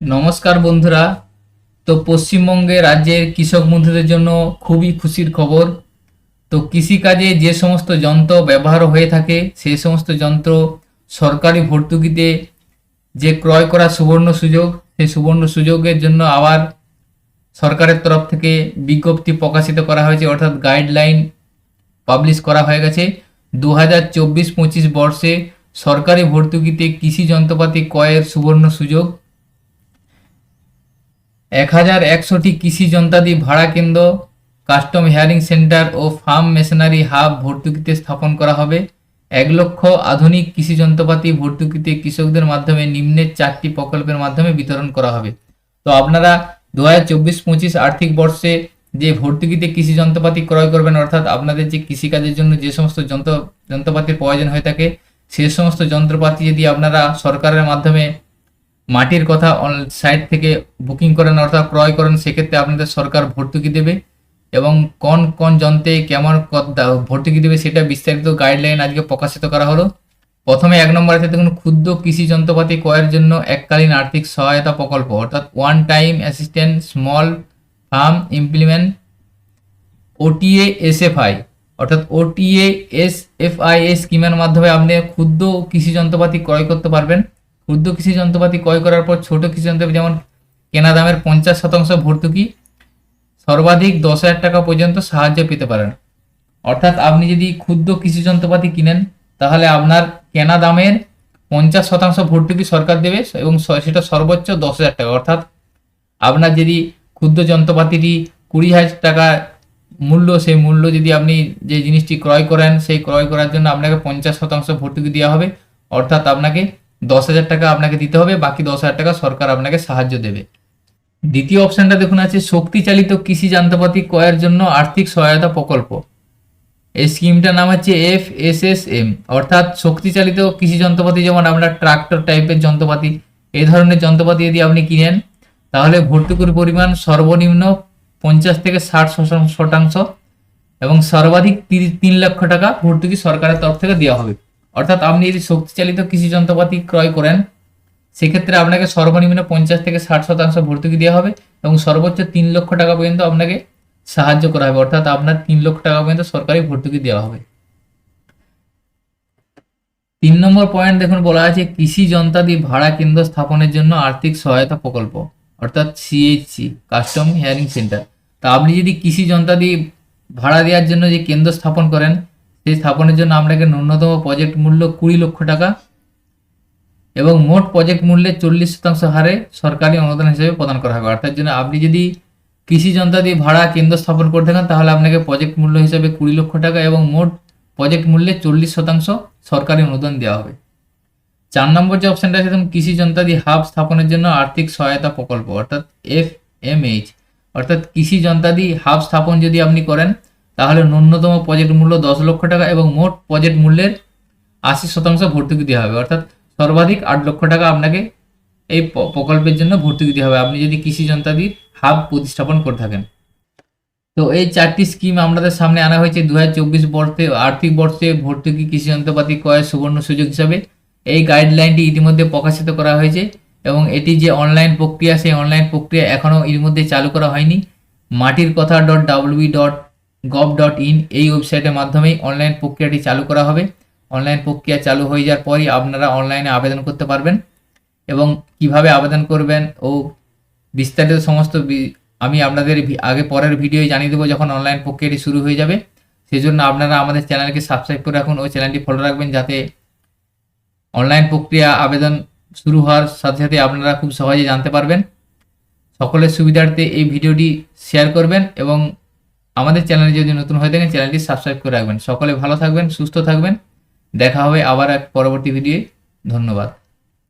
নমস্কার বন্ধুরা। তো পশ্চিমবঙ্গে রাজ্যের কৃষক বন্ধুদের জন্য খুবই খুশির খবর। তো কৃষিকাজে যে সমস্ত যন্ত্র ব্যবহার হয়ে থাকে, সেই সমস্ত যন্ত্র সরকারি ভর্তুকিতে যে ক্রয় করা সুবর্ণ সুযোগ, সেই সুবর্ণ সুযোগের জন্য আবার সরকারের তরফ থেকে বিজ্ঞপ্তি প্রকাশিত করা হয়েছে, অর্থাৎ গাইডলাইন পাবলিশ করা হয়ে গেছে। দু হাজার চব্বিশ পঁচিশ বর্ষে সরকারি ভর্তুকিতে কৃষি যন্ত্রপাতি ক্রয়ের সুবর্ণ সুযোগ এক হাজার একশোটি কৃষি যন্ত্রাদি ভাড়া কেন্দ্র, কাস্টম হেয়ারিং সেন্টার ও ফার্ম মেশিনারি হাব ভর্তুকিতে স্থাপন করা হবে। এক লক্ষ আধুনিক কৃষি যন্ত্রপাতি ভর্তুকিতে কৃষকদের মাধ্যমে নিম্নের চারটি প্রকল্পের মাধ্যমে বিতরণ করা হবে। তো আপনারা দু হাজার চব্বিশ পঁচিশ আর্থিক বর্ষে যে ভর্তুকিতে কৃষি যন্ত্রপাতি ক্রয় করবেন, অর্থাৎ আপনাদের যে কৃষিকাজের জন্য যে সমস্ত যন্ত্র, যন্ত্রপাতির প্রয়োজন হয়ে থাকে, সে সমস্ত যন্ত্রপাতি যদি আপনারা সরকারের মাধ্যমে মাটির কথা সাইট থেকে বুকিং করেন অর্থাৎ ক্রয় করেন, সেক্ষেত্রে আপনাদের সরকার ভর্তুকি দেবে। এবং কোন কোন যন্ত্রে কেমন ভর্তুকি দেবে সেটা বিস্তারিত গাইডলাইন আজকে প্রকাশিত করা হলো। প্রথমে এক নম্বর আছে, দেখুন, ক্ষুদ্র কৃষি যন্ত্রপাতি ক্রয়ের জন্য এককালীন আর্থিক সহায়তা প্রকল্প, অর্থাৎ one time assistant small farm implement OTA SFI অর্থাৎ ওটিএ এস এসএফআই এই স্কিমের মাধ্যমে আপনি ক্ষুদ্র কৃষি যন্ত্রপাতি ক্রয় করতে পারবেন। ক্ষুদ্র কৃষি যন্ত্রপাতি ক্রয় করার পর ছোট কৃষি যন্ত্রপাতি যেমন কেনা দামের পঞ্চাশ শতাংশ ভর্তুকি, সর্বাধিক দশ হাজার টাকা পর্যন্ত সাহায্য পেতে পারেন। অর্থাৎ আপনি যদি ক্ষুদ্র কৃষি যন্ত্রপাতি কিনেন, তাহলে আপনার কেনা দামের পঞ্চাশ শতাংশ ভর্তুকি সরকার দেবে এবং সেটা সর্বোচ্চ দশ হাজার টাকা। অর্থাৎ আপনার যদি ক্ষুদ্র যন্ত্রপাতিটি কুড়ি হাজার টাকা মূল্য, সেই মূল্য যদি আপনি যে জিনিসটি ক্রয় করেন, সেই ক্রয় করার জন্য আপনাকে পঞ্চাশ শতাংশ ভর্তুকি দেওয়া হবে। অর্থাৎ আপনাকে দশ হাজার টাকা আপনাকে দিতে হবে, বাকি দশ হাজার টাকা সরকার আপনাকে সাহায্য দেবে। দ্বিতীয় অপশনটা দেখুন আছে, শক্তিচালিত কৃষি যন্ত্রপাতি ক্রয়ের জন্য আর্থিক সহায়তা প্রকল্প। এই স্কিমটার নাম হচ্ছে এফ এস এস এম অর্থাৎ শক্তিচালিত কৃষি যন্ত্রপাতি যেমন আমরা ট্রাক্টর টাইপের যন্ত্রপাতি, এই ধরনের যন্ত্রপাতি যদি আপনি কিনেন, তাহলে ভর্তুকির পরিমাণ সর্বনিম্ন পঞ্চাশ থেকে ষাট শতাংশ- এবং সর্বাধিক তিন লক্ষ টাকা ভর্তুকি সরকারের তরফ থেকে দেওয়া হবে। অর্থাৎ আপনি যদি শক্তিচালিত কৃষি যন্ত্রপাতি ক্রয় করেন, সেক্ষেত্রে আপনাকে সর্বনিম্ন পঞ্চাশ থেকে ষাট শতাংশ ভর্তুকি দেওয়া হবে এবং সর্বোচ্চ তিন লক্ষ টাকা পর্যন্ত আপনাকে সাহায্য করা হবে। অর্থাৎ আপনার তিন লক্ষ টাকা পর্যন্ত সরকারি ভর্তুকি দেওয়া হবে। তিন নম্বর পয়েন্ট দেখুন, বলা আছে কৃষি যন্ত্রাদি ভাড়া কেন্দ্র স্থাপনের জন্য আর্থিক সহায়তা প্রকল্প, অর্থাৎ সিএইচসি কাস্টম হিয়ারিং সেন্টার তা আপনি যদি কৃষি যন্ত্রাদি ভাড়া দেওয়ার জন্য যে কেন্দ্র স্থাপন করেন সেই স্থাপনের জন্য আপনাকে ন্যূনতম প্রজেক্ট মূল্য কুড়ি লক্ষ টাকা এবং মোট প্রজেক্ট মূল্যের চল্লিশ শতাংশ হারে সরকারি অনুদান হিসেবে প্রদান করা হবে। অর্থাৎ জন্য আপনি যদি কৃষি যন্ত্রাদি ভাড়া কেন্দ্র স্থাপন করে থাকেন, তাহলে আপনাকে প্রজেক্ট মূল্য হিসেবে কুড়ি লক্ষ টাকা এবং মোট প্রজেক্ট মূল্যের চল্লিশ শতাংশ সরকারি অনুদান দেওয়া হবে। চার নম্বর যে অপশনটা আছে কৃষি যন্ত্রাদি হাব স্থাপনের জন্য আর্থিক সহায়তা প্রকল্প, অর্থাৎ এফ এম এইচ অর্থাৎ কৃষি যন্ত্রাদি হাব স্থাপন যদি আপনি করেন তাহলে ন্যূনতম প্রজেক্ট মূল্য দশ লক্ষ টাকা এবং মোট প্রজেক্ট মূল্যের আশি শতাংশ ভর্তুকি দেওয়া হবে। অর্থাৎ সর্বাধিক আট লক্ষ টাকা আপনাকে এই প্রকল্পের জন্য ভর্তুকি দেওয়া হবে। আপনি যদি কৃষি যন্ত্রাদির হাব প্রতিস্থাপন করে থাকেন। তো এই চারটি স্কিম আমাদের সামনে আনা হয়েছে দু হাজার চব্বিশ বর্ষে, আর্থিক বর্ষে ভর্তুকি কৃষি যন্ত্রপাতি ক্রয়ের সুবর্ণ সুযোগ হিসাবে। এই গাইডলাইনটি ইতিমধ্যে প্রকাশিত করা হয়েছে এবং এটি যে অনলাইন প্রক্রিয়া, সেই অনলাইন প্রক্রিয়া এখনও এর মধ্যে চালু করা হয়নি। মাটির কথা dot WB dot gov dot in এই ওয়েবসাইটের মাধ্যমেই অনলাইন প্রক্রিয়াটি চালু করা হবে। অনলাইন প্রক্রিয়া চালু হয়ে যাওয়ার পরই আপনারা অনলাইনে আবেদন করতে পারবেন এবং কীভাবে আবেদন করবেন ও বিস্তারিত সমস্ত আমি আপনাদের আগে পরের ভিডিও জানিয়ে দেবো যখন অনলাইন প্রক্রিয়াটি শুরু হয়ে যাবে। সেই জন্য আপনারা আমাদের চ্যানেলকে সাবস্ক্রাইব করে রাখুন ও চ্যানেলটি ফলো রাখবেন যাতে অনলাইন প্রক্রিয়া আবেদন শুরু হওয়ার সাথে সাথে আপনারা খুব সহজে জানতে পারবেন। সকলের সুবিধার্থে এই ভিডিওটি শেয়ার করবেন এবং আমাদের চ্যানেলে যদি নতুন হয়ে থাকেন, চ্যানেলটি সাবস্ক্রাইব করে রাখবেন। সকলে ভালো থাকবেন, সুস্থ থাকবেন। দেখা হবে আবার এক পরবর্তী ভিডিও ধন্যবাদ।